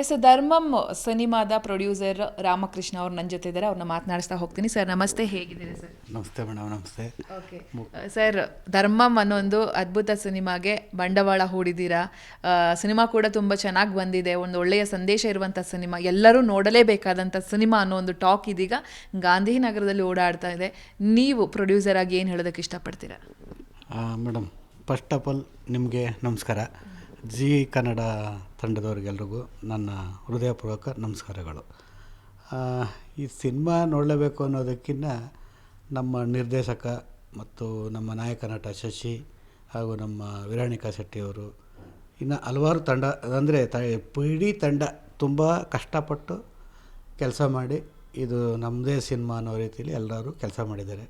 S ಧರ್ಮಂ ಸಿನಿಮಾದ producer Ramakrishna ಅವ್ರು ನನ್ನ ಜೊತೆ ಇದ್ದಾರೆ ಅವ್ರನ್ನ ಮಾತನಾಡಿಸ್ತಾ ಹೋಗ್ತೀನಿ. ಸರ್ ನಮಸ್ತೆ. ಹೇಗಿದ್ದೀರಾ ಸರ್? ನಮಸ್ತೆ ಮೇಡಮ್ ನಮಸ್ತೆ. ಓಕೆ. ಸರ್ ಧರ್ಮಂ ಅನ್ನೋ ಒಂದು ಅದ್ಭುತ ಸಿನಿಮಾಗೆ ಬಂಡವಾಳ ಹೂಡಿದ್ದೀರಾ? ಸಿನಿಮಾ ಕೂಡ ತುಂಬ ಚೆನ್ನಾಗಿ ಬಂದಿದೆ. ಒಂದು ಒಳ್ಳೆಯ ಸಂದೇಶ ಇರುವಂಥ ಸಿನಿಮಾ. ಎಲ್ಲರೂ ನೋಡಲೇಬೇಕಾದಂಥ ಸಿನಿಮಾ ಅನ್ನೋ ಒಂದು ಟಾಕ್ ಇದೀಗ ಗಾಂಧಿನಗರದಲ್ಲಿ ಓಡಾಡ್ತಾ ಇದೆ. ನೀವು ಪ್ರೊಡ್ಯೂಸರ್ ಆಗಿ ಏನು ಹೇಳೋದಕ್ಕೆ ಇಷ್ಟಪಡ್ತೀರಾ? ಮೇಡಮ್ ಫಸ್ಟ್ ಆಫ್ ಆಲ್ ನಿಮಗೆ ನಮಸ್ಕಾರ. ಜಿ ಕನ್ನಡ ತಂಡದವ್ರಿಗೆಲ್ರಿಗೂ ನನ್ನ ಹೃದಯಪೂರ್ವಕ ನಮಸ್ಕಾರಗಳು. ಈ ಸಿನಿಮಾ ನೋಡಲೇಬೇಕು ಅನ್ನೋದಕ್ಕಿಂತ ನಮ್ಮ ನಿರ್ದೇಶಕ ಮತ್ತು ನಮ್ಮ ನಾಯಕ ನಟ ಶಶಿ ಹಾಗೂ ನಮ್ಮ ವಿರಾಣಿಕಾ ಶೆಟ್ಟಿಯವರು ಇನ್ನು ಹಲವಾರು ತಂಡ, ಅಂದರೆ ತ ಇಡೀ ತಂಡ ತುಂಬ ಕಷ್ಟಪಟ್ಟು ಕೆಲಸ ಮಾಡಿ ಇದು ನಮ್ಮದೇ ಸಿನಿಮಾ ಅನ್ನೋ ರೀತಿಯಲ್ಲಿ ಎಲ್ಲರೂ ಕೆಲಸ ಮಾಡಿದ್ದಾರೆ.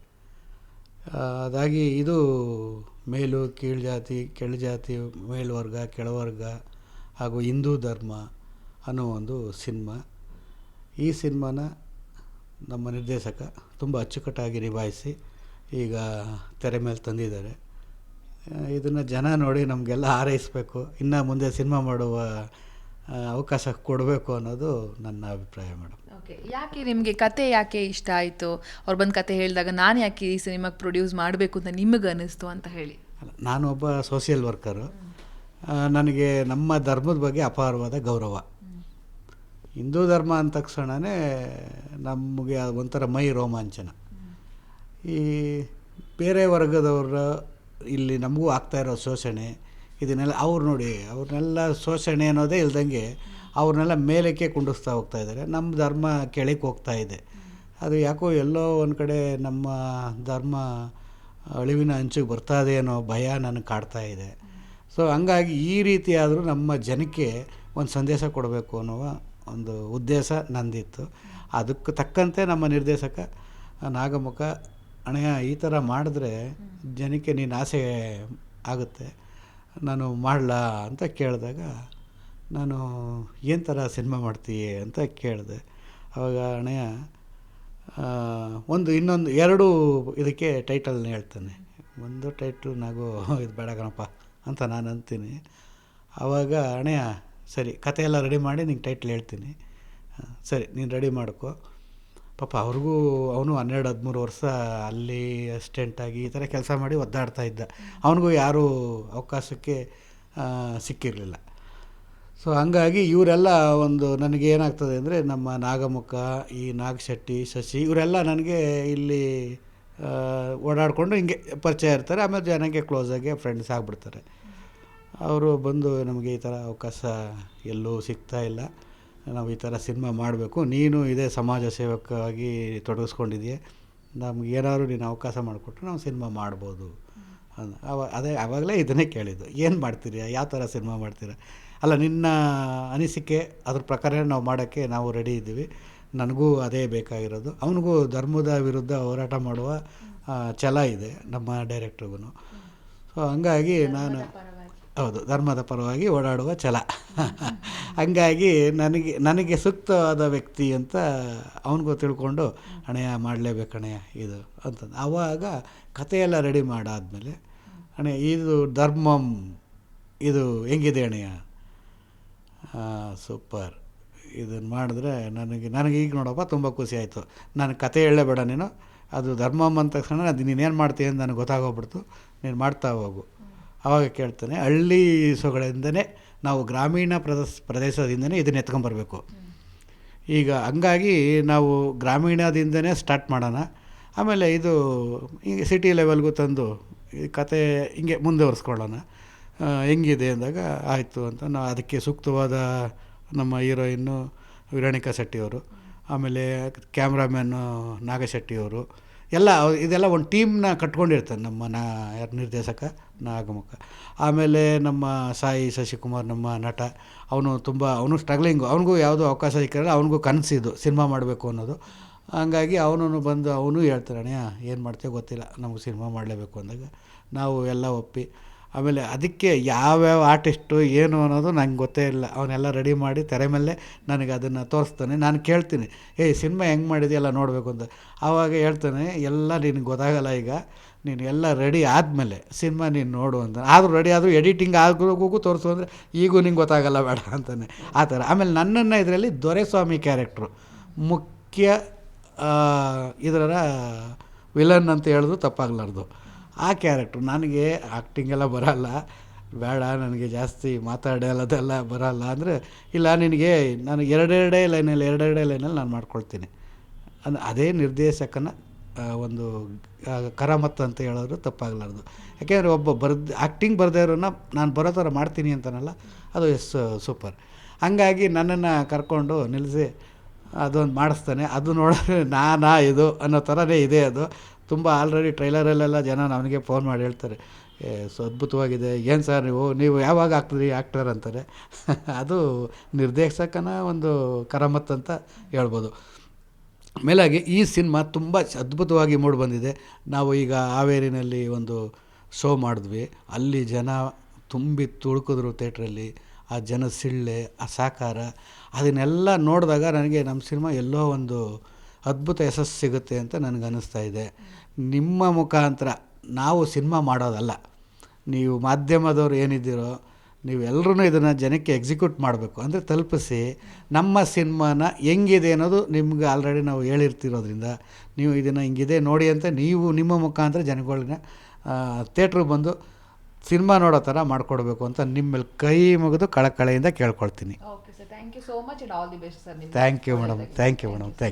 ಅದಾಗಿ ಇದು ಮೇಲು, ಕೀಳು ಜಾತಿ, ಕೆಳ ಜಾತಿ ಮೇಲ್ವರ್ಗ ಕೆಳವರ್ಗ ಹಾಗೂ ಹಿಂದೂ ಧರ್ಮ ಅನ್ನೋ ಒಂದು ಸಿನಿಮಾ. ಈ ಸಿನಿಮಾನ ನಮ್ಮ ನಿರ್ದೇಶಕ ತುಂಬ ಅಚ್ಚುಕಟ್ಟಾಗಿ ನಿಭಾಯಿಸಿ ಈಗ ತೆರೆ ಮೇಲೆ ತಂದಿದ್ದಾರೆ. ಇದನ್ನು ಜನ ನೋಡಿ ನಮಗೆಲ್ಲ ಹಾರೈಸಬೇಕು. ಇನ್ನು ಮುಂದೆ ಸಿನಿಮಾ ಮಾಡುವ ಅವಕಾಶ ಕೊಡಬೇಕು ಅನ್ನೋದು ನನ್ನ ಅಭಿಪ್ರಾಯ ಮೇಡಮ್. ಓಕೆ ಯಾಕೆ ನಿಮಗೆ ಕತೆ ಯಾಕೆ ಇಷ್ಟ ಆಯಿತು? ಅವ್ರು ಬಂದು ಕತೆ ಹೇಳಿದಾಗ ನಾನು ಯಾಕೆ ಈ ಸಿನಿಮಾಗೆ ಪ್ರೊಡ್ಯೂಸ್ ಮಾಡಬೇಕು ಅಂತ ನಿಮಗೆ ಅನ್ನಿಸ್ತು ಅಂತ ಹೇಳಿ. ಅಲ್ಲ, ನಾನೊಬ್ಬ ಸೋಷಿಯಲ್ ವರ್ಕರು ನನಗೆ ನಮ್ಮ ಧರ್ಮದ ಬಗ್ಗೆ ಅಪಾರವಾದ ಗೌರವ. ಹಿಂದೂ ಧರ್ಮ ಅಂದ ತಕ್ಷಣವೇ ನಮಗೆ ಒಂಥರ ಮೈ ರೋಮಾಂಚನ. ಈ ಬೇರೆ ವರ್ಗದವರ ಇಲ್ಲಿ ನಮಗೂ ಆಗ್ತಾ ಇರೋ ಶೋಷಣೆ ಇದನ್ನೆಲ್ಲ ಅವ್ರು ನೋಡಿ, ಅವ್ರನ್ನೆಲ್ಲ ಶೋಷಣೆ ಅನ್ನೋದೇ ಇಲ್ದಂಗೆ ಅವ್ರನ್ನೆಲ್ಲ ಮೇಲಕ್ಕೆ ಕುಂಡಿಸ್ತಾ ಹೋಗ್ತಾ ಇದ್ದಾರೆ. ನಮ್ಮ ಧರ್ಮ ಕೆಳಕ್ಕೆ ಹೋಗ್ತಾ ಇದೆ. ಅದು ಯಾಕೋ ಎಲ್ಲೋ ಒಂದು ಕಡೆ ನಮ್ಮ ಧರ್ಮ ಅಳಿವಿನ ಅಂಚಿಗೆ ಬರ್ತಾ ಇದೆ ಅನ್ನೋ ಭಯ ನನಗೆ ಕಾಡ್ತಾ ಇದೆ. ಸೊ ಹಂಗಾಗಿ ಈ ರೀತಿಯಾದರೂ ನಮ್ಮ ಜನಕ್ಕೆ ಒಂದು ಸಂದೇಶ ಕೊಡಬೇಕು ಅನ್ನುವ ಒಂದು ಉದ್ದೇಶ ನಂದಿತ್ತು. ಅದಕ್ಕೆ ತಕ್ಕಂತೆ ನಮ್ಮ ನಿರ್ದೇಶಕ ನಾಗಮುಖ ಅಣೆಯ ಈ ಥರ ಮಾಡಿದ್ರೆ ಜನಕ್ಕೆ ನೀನು ಆಸೆ ಆಗುತ್ತೆ. ನಾನು ಮಾಡಲಾ ಅಂತ ಕೇಳಿದಾಗ, ನಾನು ಏನು ಥರ ಸಿನಿಮಾ ಮಾಡ್ತೀಯ? ಅಂತ ಕೇಳಿದೆ. ಅವಾಗ ಅಣ್ಣಯ್ಯ ಒಂದು ಇನ್ನೊಂದು, ಎರಡು ಇದಕ್ಕೆ ಟೈಟಲ್ನ ಹೇಳ್ತಾನೆ. ಒಂದು ಟೈಟ್ಲ್ ನಾವು ಇದು ಬೇಡ ಕಣಪ್ಪ, ಅಂತ ನಾನು ಅಂತೀನಿ. ಆವಾಗ ಅಣ್ಣಯ್ಯ, ಸರಿ, ಕಥೆಯೆಲ್ಲ ರೆಡಿ ಮಾಡಿ ನಿಂಗೆ ಟೈಟ್ಲ್ ಹೇಳ್ತೀನಿ. ಸರಿ, ನೀನು ರೆಡಿ ಮಾಡ್ಕೊ. ಪಾಪ ಅವ್ರಿಗೂ ಅವನು ಹನ್ನೆರಡು, ಹದಿಮೂರು ವರ್ಷ ಅಲ್ಲಿ ಅಸಿಸ್ಟೆಂಟಾಗಿ ಈ ಥರ ಕೆಲಸ ಮಾಡಿ ಒದ್ದಾಡ್ತಾ ಇದ್ದ. ಅವನಿಗೂ ಯಾರೂ ಅವಕಾಶಕ್ಕೆ ಸಿಕ್ಕಿರಲಿಲ್ಲ. ಸೊ ಹಂಗಾಗಿ ಇವರೆಲ್ಲ ಒಂದು ನನಗೆ ಏನಾಗ್ತದೆ ಅಂದರೆ ನಮ್ಮ ನಾಗಮುಖ, ಈ ನಾಗಶೆಟ್ಟಿ, ಶಶಿ ಇವರೆಲ್ಲ ನನಗೆ ಇಲ್ಲಿ ಓಡಾಡಿಕೊಂಡು ಹಿಂಗೆ ಪರಿಚಯ ಇರ್ತಾರೆ. ಆಮೇಲೆ ಜನಕ್ಕೆ ಕ್ಲೋಸಾಗಿ ಫ್ರೆಂಡ್ಸ್ ಆಗಿಬಿಡ್ತಾರೆ. ಅವರು ಬಂದು ನಮಗೆ ಈ ಥರ ಅವಕಾಶ ಎಲ್ಲೂ ಸಿಗ್ತಾ ಇಲ್ಲ. ನಾವು ಈ ಥರ ಸಿನಿಮಾ ಮಾಡಬೇಕು. ನೀನು ಇದೇ ಸಮಾಜ ಸೇವಕವಾಗಿ ತೊಡಗಿಸ್ಕೊಂಡಿದೆಯಾ ನಮ್ಗೆ ಏನಾದರೂ ನೀನು ಅವಕಾಶ ಮಾಡಿಕೊಟ್ರೆ ನಾವು ಸಿನಿಮಾ ಮಾಡ್ಬೋದು. ಅಂದ ಅವ ಅದೇ ಆವಾಗಲೇ ಇದನ್ನೇ ಕೇಳಿದ್ದು. ಏನು ಮಾಡ್ತೀರಿ? ಯಾವ ಥರ ಸಿನಿಮಾ ಮಾಡ್ತೀರಾ? ಅಲ್ಲ ನಿನ್ನ ಅನಿಸಿಕೆ ಅದ್ರ ಪ್ರಕಾರ ನಾವು ಮಾಡೋಕ್ಕೆ ನಾವು ರೆಡಿ ಇದ್ದೀವಿ. ನನಗೂ ಅದೇ ಬೇಕಾಗಿರೋದು. ಅವನಿಗೂ ಧರ್ಮದ ವಿರುದ್ಧ ಹೋರಾಟ ಮಾಡುವ ಛಲ ಇದೆ ನಮ್ಮ ಡೈರೆಕ್ಟ್ರಿಗೂ ಸೊ ಹಂಗಾಗಿ ನಾನು ಹೌದು ಧರ್ಮದ ಪರವಾಗಿ ಓಡಾಡುವ ಛಲ. ಹಂಗಾಗಿ ನನಗೆ ನನಗೆ ಸೂಕ್ತವಾದ ವ್ಯಕ್ತಿ ಅಂತ ಅವನಿಗೂ ತಿಳ್ಕೊಂಡು ಅಣೆಯ ಮಾಡಲೇಬೇಕು ಅಣೆಯ ಇದು, ಅಂತಂದು. ಆವಾಗ ಕಥೆಯೆಲ್ಲ ರೆಡಿ ಮಾಡಾದಮೇಲೆ ಅಣೆ ಇದು ಧರ್ಮಂ, ಇದು ಹೆಂಗಿದೆ ಅಣೆಯ ಸೂಪರ್. ಇದನ್ನು ಮಾಡಿದ್ರೆ ನನಗೆ ನನಗೆ ಈಗ ನೋಡಪ್ಪ, ತುಂಬ ಖುಷಿ ಆಯಿತು. ನಾನು ಕತೆ ಹೇಳಲೇಬೇಡ ನೀನು. ಅದು ಧರ್ಮಂ ಅಂದ ತಕ್ಷಣ, ಅದು ನೀನೇನು ಮಾಡ್ತೀಯ ಅಂತ ನನಗೆ ಗೊತ್ತಾಗೋಗ್ಬಿಡ್ತು. ನೀನು ಮಾಡ್ತಾ ಹೋಗು. ಆವಾಗ ಕೇಳ್ತಾನೆ, ಹಳ್ಳಿ ಸೊಗಳಿಂದನೇ ನಾವು ಗ್ರಾಮೀಣ ಪ್ರದೇಶ, ಪ್ರದೇಶದಿಂದನೇ ಇದನ್ನ ಎತ್ಕೊಂಬರ್ಬೇಕು. ಈಗ ಹಂಗಾಗಿ ನಾವು ಗ್ರಾಮೀಣದಿಂದನೇ ಸ್ಟಾರ್ಟ್ ಮಾಡೋಣ. ಆಮೇಲೆ ಇದು ಈಗ ಸಿಟಿ ಲೆವೆಲ್ಗೂ ತಂದು ಈ ಕತೆ ಹಿಂಗೆ ಮುಂದುವರಿಸ್ಕೊಳ್ಳೋಣ. ಹೆಂಗಿದೆ ಅಂದಾಗ ಆಯಿತು ಅಂತ ನಾವು ಅದಕ್ಕೆ ಸೂಕ್ತವಾದ ನಮ್ಮ ಹೀರೋಯಿನ್ನು ವಿರಾಣಿಕಾ ಶೆಟ್ಟಿಯವರು, ಆಮೇಲೆ ಕ್ಯಾಮ್ರಾಮ್ಯಾನು ನಾಗಶೆಟ್ಟಿಯವರು ಎಲ್ಲ, ಇದೆಲ್ಲ ಒಂದು ಟೀಮ್ನ ಕಟ್ಕೊಂಡಿರ್ತಾನೆ ನಮ್ಮ ನಾ, ಯಾರು ನಿರ್ದೇಶಕ, ನಾಗಮುಖ. ಆಮೇಲೆ ನಮ್ಮ ಸಾಯಿ ಶಶಿಕುಮಾರ್, ನಮ್ಮ ನಟ, ಅವನು ತುಂಬ, ಅವನು ಸ್ಟ್ರಗ್ಲಿಂಗು ಅವನಿಗೂ ಯಾವುದೋ ಅವಕಾಶ ಸಿಕ್ಕಿರಲ್ಲ ಅವನಿಗೂ ಕನಸಿದ್ದು ಸಿನಿಮಾ ಮಾಡಬೇಕು ಅನ್ನೋದು. ಹಂಗಾಗಿ ಅವನು ಬಂದು ಅವನು ಹೇಳ್ತಾನೆ ಏನು ಮಾಡ್ತೀಯೋ ಗೊತ್ತಿಲ್ಲ, ನಮಗೆ ಸಿನಿಮಾ ಮಾಡಲೇಬೇಕು ಅಂದಾಗ ನಾವು ಎಲ್ಲ ಒಪ್ಪಿ ಆಮೇಲೆ ಅದಕ್ಕೆ ಯಾವ್ಯಾವ ಆರ್ಟಿಸ್ಟು ಏನು ಅನ್ನೋದು ನಂಗೆ ಗೊತ್ತೇ ಇಲ್ಲ. ಅವನ್ನೆಲ್ಲ ರೆಡಿ ಮಾಡಿ ತೆರೆ ಮೇಲೆ ನನಗೆ ಅದನ್ನು ತೋರಿಸ್ತಾನೆ. ನಾನು ಕೇಳ್ತೀನಿ, ಏಯ್, ಸಿನಿಮಾ ಹೆಂಗೆ ಮಾಡಿದೆಯಲ್ಲ ನೋಡಬೇಕು ಅಂತ. ಆವಾಗ ಹೇಳ್ತಾನೆ, ಎಲ್ಲ ನಿನಗೆ ಗೊತ್ತಾಗಲ್ಲ ಈಗ. ನೀನು ಎಲ್ಲ ರೆಡಿ ಆದಮೇಲೆ ಸಿನಿಮಾ ನೀನು ನೋಡು ಅಂತ. ಆದರೂ ರೆಡಿ ಆದರೂ ಎಡಿಟಿಂಗ್ ಆಗೋಗೂ ತೋರಿಸು ಅಂದರೆ ಈಗೂ ನಿಂಗೆ ಗೊತ್ತಾಗಲ್ಲ ಬೇಡ ಅಂತಾನೆ. ಆ ಥರ. ಆಮೇಲೆ ನನ್ನನ್ನು ಇದರಲ್ಲಿ ದೊರೆಸ್ವಾಮಿ ಕ್ಯಾರೆಕ್ಟ್ರು. ಮುಖ್ಯ ಇದರ ವಿಲನ್ ಅಂತ ಹೇಳಿದ್ರು ತಪ್ಪಾಗಲಾರ್ದು. ಆ ಕ್ಯಾರೆಕ್ಟ್ರು ನನಗೆ ಆ್ಯಕ್ಟಿಂಗೆಲ್ಲ ಬರೋಲ್ಲ. ಬೇಡ, ನನಗೆ ಜಾಸ್ತಿ ಮಾತಾಡೋದೆಲ್ಲ ಬರೋಲ್ಲ ಅಂದರೆ, ಇಲ್ಲ, ನಿನಗೆ ನಾನು ಎರಡೆರಡೇ ಲೈನಲ್ಲಿ ಎರಡೆರಡೇ ಲೈನಲ್ಲಿ ನಾನು ಮಾಡ್ಕೊಳ್ತೀನಿ. ಅಂದ್ರೆ ಅದೇ ನಿರ್ದೇಶಕನ ಒಂದು ಕರಾಮತ್ತು ಅಂತ ಹೇಳೋರು ತಪ್ಪಾಗಲಾರ್ದು. ಯಾಕೆಂದರೆ ಒಬ್ಬ ಬರ್ದು ಆ್ಯಕ್ಟಿಂಗ್ ಬರದೇ ಇರೋನ ನಾನು ಬರೋ ಥರ ಮಾಡ್ತೀನಿ ಅಂತಾನಲ್ಲ, ಅದು ಎಸ್ ಸೂಪರ್ ಹಂಗಾಗಿ ನನ್ನನ್ನು ಕರ್ಕೊಂಡು ನಿಲ್ಲಿಸಿ ಅದೊಂದು ಮಾಡಿಸ್ತಾನೆ. ಅದು ನೋಡಿದ್ರೆ ನಾನಾ ಇದು ಅನ್ನೋ ಥರನೇ ಇದೆ ಅದು. ತುಂಬ ಆಲ್ರೆಡಿ ಟ್ರೈಲರಲ್ಲೆಲ್ಲ ಜನ ನನಗೆ ಫೋನ್ ಮಾಡಿ ಹೇಳ್ತಾರೆ. ಏ, ಸೊ ಅದ್ಭುತವಾಗಿದೆ. ಏನು ಸರ್ ನೀವು? ನೀವು ಯಾವಾಗ ಆಗ್ತೀರಿ ಆ್ಯಕ್ಟರ್ ಅಂತಾರೆ. ಅದು ನಿರ್ದೇಶಕನ ಒಂದು ಕರಮತ್ ಅಂತ ಹೇಳ್ಬೋದು. ಮೇಲಾಗಿ ಈ ಸಿನಿಮಾ ತುಂಬ ಅದ್ಭುತವಾಗಿ ಮೂಡಿ ಬಂದಿದೆ. ನಾವು ಈಗ ಹಾವೇರಿನಲ್ಲಿ ಒಂದು ಶೋ ಮಾಡಿದ್ವಿ. ಅಲ್ಲಿ ಜನ ತುಂಬಿ ತುಳುಕಿದ್ರು ಥೇಟ್ರಲ್ಲಿ ಆ ಜನ ಸಿಳ್ಳೆ, ಆ ಸಾಕಾರ, ಅದನ್ನೆಲ್ಲ ನೋಡಿದಾಗ ನನಗೆ ನಮ್ಮ ಸಿನಿಮಾ ಎಲ್ಲೋ ಒಂದು ಅದ್ಭುತ ಯಶಸ್ಸು ಸಿಗುತ್ತೆ ಅಂತ ನನಗೆ ಅನ್ನಿಸ್ತಾ ಇದೆ. ನಿಮ್ಮ ಮುಖಾಂತರ ನಾವು ಸಿನಿಮಾ ಮಾಡೋದಲ್ಲ. ನೀವು ಮಾಧ್ಯಮದವ್ರು ಏನಿದ್ದೀರೋ ನೀವೆಲ್ಲರೂ ಇದನ್ನು ಜನಕ್ಕೆ ಎಕ್ಸಿಕ್ಯೂಟ್ ಮಾಡಬೇಕು. ಅಂದರೆ ತಲುಪಿಸಿ ನಮ್ಮ ಸಿನಿಮಾನ ಹೆಂಗಿದೆ ಅನ್ನೋದು ನಿಮ್ಗೆ ಆಲ್ರೆಡಿ ನಾವು ಹೇಳಿರ್ತಿರೋದ್ರಿಂದ ನೀವು ಇದನ್ನು ಹಿಂಗಿದೆ ನೋಡಿ ಅಂತ ನೀವು ನಿಮ್ಮ ಮುಖಾಂತರ ಜನಗಳನ್ನ ಥಿಯೇಟ್ರಿಗೆ ಬಂದು ಸಿನಿಮಾ ನೋಡೋ ಥರ ಮಾಡಿಕೊಡ್ಬೇಕು ಅಂತ ನಿಮ್ಮಲ್ಲಿ ಕೈ ಮುಗಿದು ಕಳಕಳೆಯಿಂದ ಕೇಳ್ಕೊಳ್ತೀನಿ. Okay sir thank you so much and all the best sir thank you madam thank you madam thank you